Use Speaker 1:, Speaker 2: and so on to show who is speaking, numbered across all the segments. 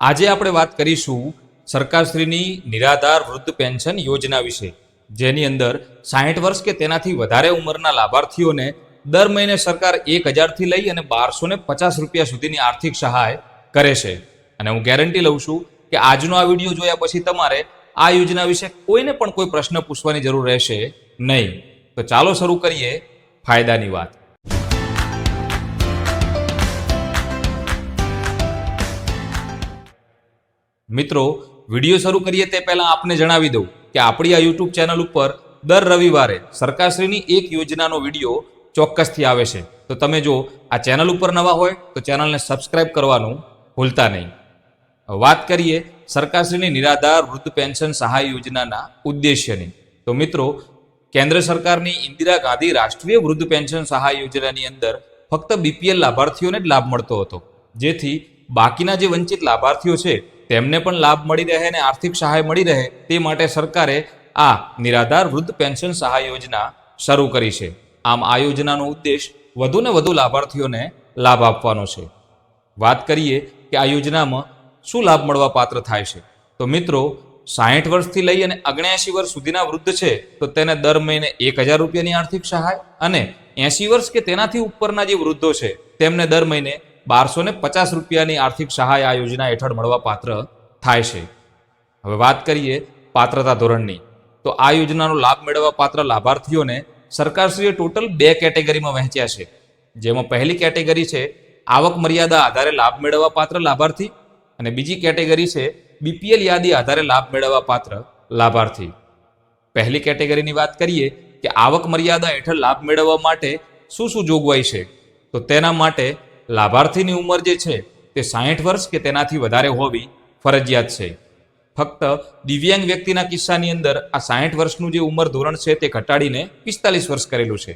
Speaker 1: આજે આપણે વાત કરીશું સરકારશ્રીની નિરાધાર વૃદ્ધ પેન્શન યોજના વિશે, જેની અંદર સાહીઠ વર્ષ કે તેનાથી વધારે ઉંમરના લાભાર્થીઓને દર મહિને સરકાર એક હજારથી લઈ અને બારસો ને પચાસ રૂપિયા સુધીની આર્થિક સહાય કરે છે. અને હું ગેરંટી લઉં છું કે આજનો આ વીડિયો જોયા પછી તમારે આ યોજના વિશે કોઈને પણ કોઈ પ્રશ્ન પૂછવાની જરૂર રહેશે નહીં. તો ચાલો શરૂ કરીએ ફાયદાની વાત. મિત્રો, વીડિયો શરૂ કરીએ તે પહેલાં આપને જણાવી દઉં કે આપણી આ યુટ્યુબ ચેનલ ઉપર દર રવિવારે સરકારશ્રીની એક યોજનાનો વીડિયો ચોક્કસથી આવે છે. તો તમે જો આ ચેનલ ઉપર નવા હોય, તો ચેનલને સબસ્ક્રાઇબ કરવાનું ભૂલતા નહીં. વાત કરીએ સરકારશ્રીની નિરાધાર વૃદ્ધ પેન્શન સહાય યોજનાના ઉદ્દેશ્યની. તો મિત્રો, કેન્દ્ર સરકારની ઇન્દિરા ગાંધી રાષ્ટ્રીય વૃદ્ધ પેન્શન સહાય યોજનાની અંદર ફક્ત બીપીએલ લાભાર્થીઓને જ લાભ મળતો હતો. જેથી બાકીના જે વંચિત લાભાર્થીઓ છે તેમને પણ લાભ મળી રહે અને આર્થિક સહાય મળી રહે તે માટે સરકારે આ નિરાધાર વૃદ્ધ પેન્શન સહાય યોજના શરૂ કરી છે. આમ આ યોજનાનો ઉદ્દેશ વધુને વધુ લાભાર્થીઓને લાભ આપવાનો છે. વાત કરીએ કે આ યોજનામાં શું લાભ મળવા પાત્ર થાય છે. તો મિત્રો, સાહીઠ વર્ષથી લઈ અને અગણ્યાસી વર્ષ સુધીના વૃદ્ધ છે, તો તેને દર મહિને એક હજાર રૂપિયાની આર્થિક સહાય અને એંસી વર્ષ કે તેનાથી ઉપરના જે વૃદ્ધો છે, તેમને દર મહિને બારસો ને પચાસ રૂપિયાની આર્થિક સહાય આ યોજના હેઠળ મળવા પાત્ર થાય છે. હવે વાત કરીએ પાત્રતા ધોરણની. તો આ યોજનાનો લાભ મેળવવા પાત્ર લાભાર્થીઓને સરકારશ્રીએ ટોટલ બે કેટેગરીમાં વહેંચ્યા છે. જેમાં પહેલી કેટેગરી છે આવક મર્યાદા આધારે લાભ મેળવવા પાત્ર લાભાર્થી અને બીજી કેટેગરી છે બીપીએલ યાદી આધારે લાભ મેળવવા પાત્ર લાભાર્થી. પહેલી કેટેગરીની વાત કરીએ કે આવક મર્યાદા હેઠળ લાભ મેળવવા માટે શું શું જોગવાઈ છે? તો તેના માટે લાભાર્થીની ઉંમર જે છે તે સાહીઠ વર્ષ કે તેનાથી વધારે હોવી ફરજિયાત છે. ફક્ત દિવ્યાંગ વ્યક્તિના કિસ્સાની અંદર આ સાહીઠ વર્ષનું જે ઉંમર ધોરણ છે તે ઘટાડીને પિસ્તાલીસ વર્ષ કરેલું છે.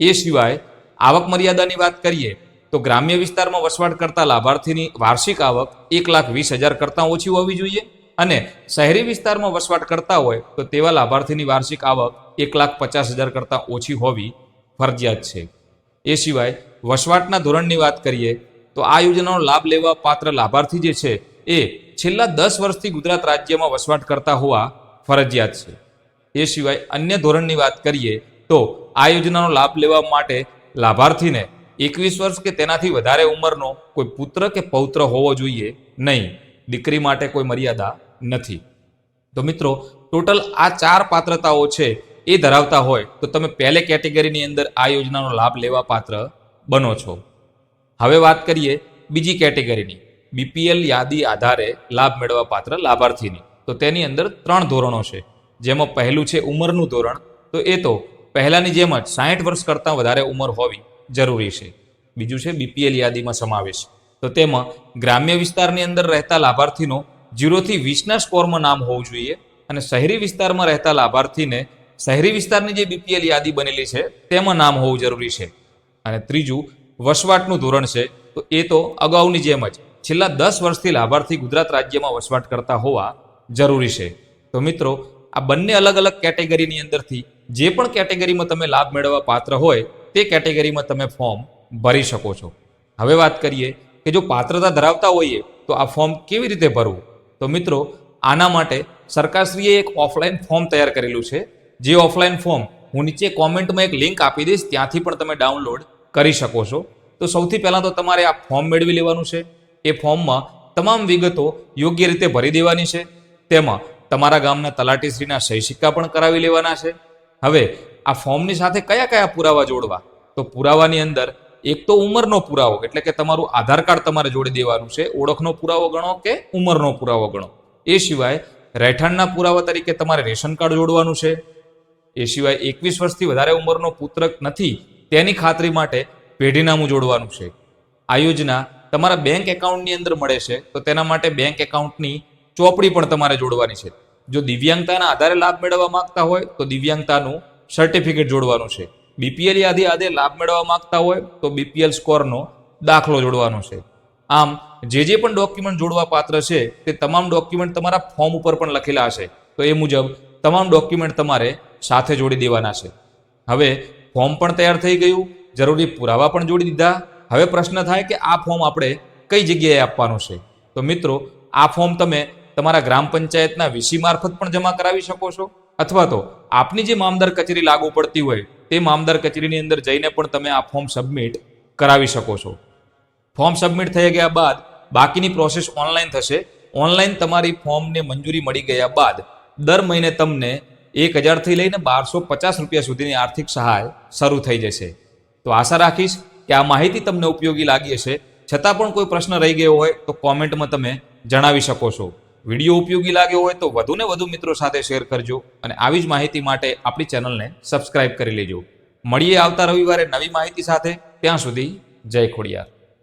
Speaker 1: એ સિવાય આવક મર્યાદાની વાત કરીએ તો ગ્રામ્ય વિસ્તારમાં વસવાટ કરતા લાભાર્થીની વાર્ષિક આવક એક લાખ વીસ હજાર કરતાં ઓછી હોવી જોઈએ અને શહેરી વિસ્તારમાં વસવાટ કરતા હોય તો તેવા લાભાર્થીની વાર્ષિક આવક એક લાખ પચાસ હજાર કરતાં ઓછી હોવી ફરજિયાત છે. એ સિવાય વસવાટના ધોરણની વાત કરીએ, તો આ યોજનાનો લાભ લેવા પાત્ર લાભાર્થી જે છે, એ છેલ્લા દસ વર્ષથી ગુજરાત રાજ્યમાં વસવાટ કરતા હોવા ફરજિયાત છે. એ સિવાય અન્ય ધોરણની વાત કરીએ, તો આ યોજનાનો લાભ લેવા માટે લાભાર્થીને એકવીસ વર્ષ કે તેનાથી વધારે ઉંમરનો કોઈ પુત્ર કે પૌત્ર હોવો જોઈએ નહીં, દીકરી માટે કોઈ મર્યાદા નથી. તો મિત્રો, ટોટલ આ ચાર પાત્રતાઓ છે, એ ધરાવતા હોય, તો તમે પહેલે કેટેગરીની અંદર આ યોજનાનો લાભ લેવા પાત્ર બનો છો. હવે વાત કરીએ બીજી કેટેગરીની. બીપીએલ યાદી આધારે લાભ મેળવવા પાત્ર લાભાર્થીની. તો તેની અંદર ત્રણ ધોરણો છે. જેમાં પહેલું છે ઉંમરનું ધોરણ. તો એ તો પહેલાની જેમ જ સાહીઠ વર્ષ કરતાં વધારે ઉંમર હોવી જરૂરી છે. બીજું છે બીપીએલ યાદીમાં સમાવેશ. તો તેમાં ગ્રામ્ય વિસ્તારની અંદર રહેતા લાભાર્થીનો જીરોથી વીસના સ્કોરમાં નામ હોવું જોઈએ અને શહેરી વિસ્તારમાં રહેતા લાભાર્થીને શહેરી વિસ્તારની જે બીપીએલ યાદી બનેલી છે તેમાં નામ હોવું જરૂરી છે. અને ત્રીજું, વસવાટનું ધોરણ છે, તો એ તો અગાઉની જેમ જ. છેલ્લા દસ વર્ષથી લાભાર્થી ગુજરાત રાજ્યમાં વસવાટ કરતા હોવા જરૂરી છે. તો મિત્રો, આ બંને અલગ અલગ કેટેગરીની અંદરથી જે પણ કેટેગરીમાં તમે લાભ મેળવવા પાત્ર હોય, તે કેટેગરીમાં તમે ફોર્મ ભરી શકો છો. હવે વાત કરીએ કે જો પાત્રતા ધરાવતા હોઈએ, તો આ ફોર્મ કેવી રીતે ભરવું? તો મિત્રો, આના માટે સરકારશ્રીએ એક ઓફલાઈન ફોર્મ તૈયાર કરેલું છે. જે ઓફલાઈન ફોર્મ હું નીચે કોમેન્ટમાં એક લિંક આપી દઈશ, ત્યાંથી પણ તમે ડાઉનલોડ કરી શકો છો. તો સૌથી પહેલાં તો તમારે આ ફોર્મ મેળવી લેવાનું છે. એ ફોર્મમાં તમામ વિગતો યોગ્ય રીતે ભરી દેવાની છે. તેમાં તમારા ગામના તલાટીશ્રીના સહી સિક્કા પણ કરાવી લેવાના છે. હવે આ ફોર્મની સાથે કયા કયા પુરાવા જોડવા? તો પુરાવાની અંદર એક તો ઉંમરનો પુરાવો, એટલે કે તમારું આધાર કાર્ડ તમારે જોડી દેવાનું છે. ઓળખનો પુરાવો ગણો કે ઉંમરનો પુરાવો ગણો? એ સિવાય રહેઠાણના પુરાવા તરીકે તમારે રેશન કાર્ડ જોડવાનું છે. એ સિવાય એકવીસ વર્ષથી વધારે ઉંમરનો પુત્ર નથી. તેની ખાતરી માટે પેઢીનામું જોડવાનું છે. આ યોજના તમારા બેંક એકાઉન્ટની અંદર મળે છે, તો તેના માટે બેંક એકાઉન્ટની ચોપડી પણ તમારે જોડવાની છે. જો દિવ્યાંગતાના આધારે લાભ મેળવવા માંગતા હોય, તો દિવ્યાંગતાનું સર્ટિફિકેટ જોડવાનું છે. બીપીએલ યાદી આધે લાભ મેળવવા માંગતા હોય, તો બીપીએલ સ્કોરનો દાખલો જોડવાનો છે. આમ, જે જે પણ ડોક્યુમેન્ટ જોડવા પાત્ર છે, તે તમામ ડોક્યુમેન્ટ તમારા ફોર્મ ઉપર પણ લખેલા હશે. તો એ મુજબ તમામ ડોક્યુમેન્ટ તમારે સાથે જોડી દેવાના છે. હવે ફોર્મ પણ તૈયાર થઈ ગયું. જરૂરી પુરાવા પણ જોડી દીધા. હવે પ્રશ્ન થાય કે આ ફોર્મ આપણે કઈ જગ્યાએ આપવાનું છે? તો મિત્રો, આ ફોર્મ તમે તમારા ગ્રામ પંચાયતના વીસી મારફત પણ જમા કરાવી શકો છો. અથવા તો આપની જે મામદાર કચેરી લાગુ પડતી હોય, તે મામદાર કચેરીની અંદર જઈને પણ તમે આ ફોર્મ સબમિટ કરાવી શકો છો. ફોર્મ સબમિટ થઈ ગયા બાદ બાકીની પ્રોસેસ ઓનલાઈન થશે. ઓનલાઈન તમારી ફોર્મને મંજૂરી મળી ગયા બાદ દર મહિને તમને એક હજારથી લઈને બારસો પચાસ રૂપિયા સુધીની આર્થિક સહાય શરૂ થઈ જશે. તો આશા રાખીશ કે આ માહિતી તમને ઉપયોગી લાગી હશે. છતાં પણ કોઈ પ્રશ્ન રહી ગયો હોય તો કોમેન્ટમાં તમે જણાવી શકો છો. વીડિયો ઉપયોગી લાગ્યો હોય તો વધુને વધુ મિત્રો સાથે શેર કરજો અને આવી જ માહિતી માટે આપણી ચેનલને સબસ્ક્રાઇબ કરી લેજો. મળીએ આવતા રવિવારે નવી માહિતી સાથે. ત્યાં સુધી જય ખોડિયાર.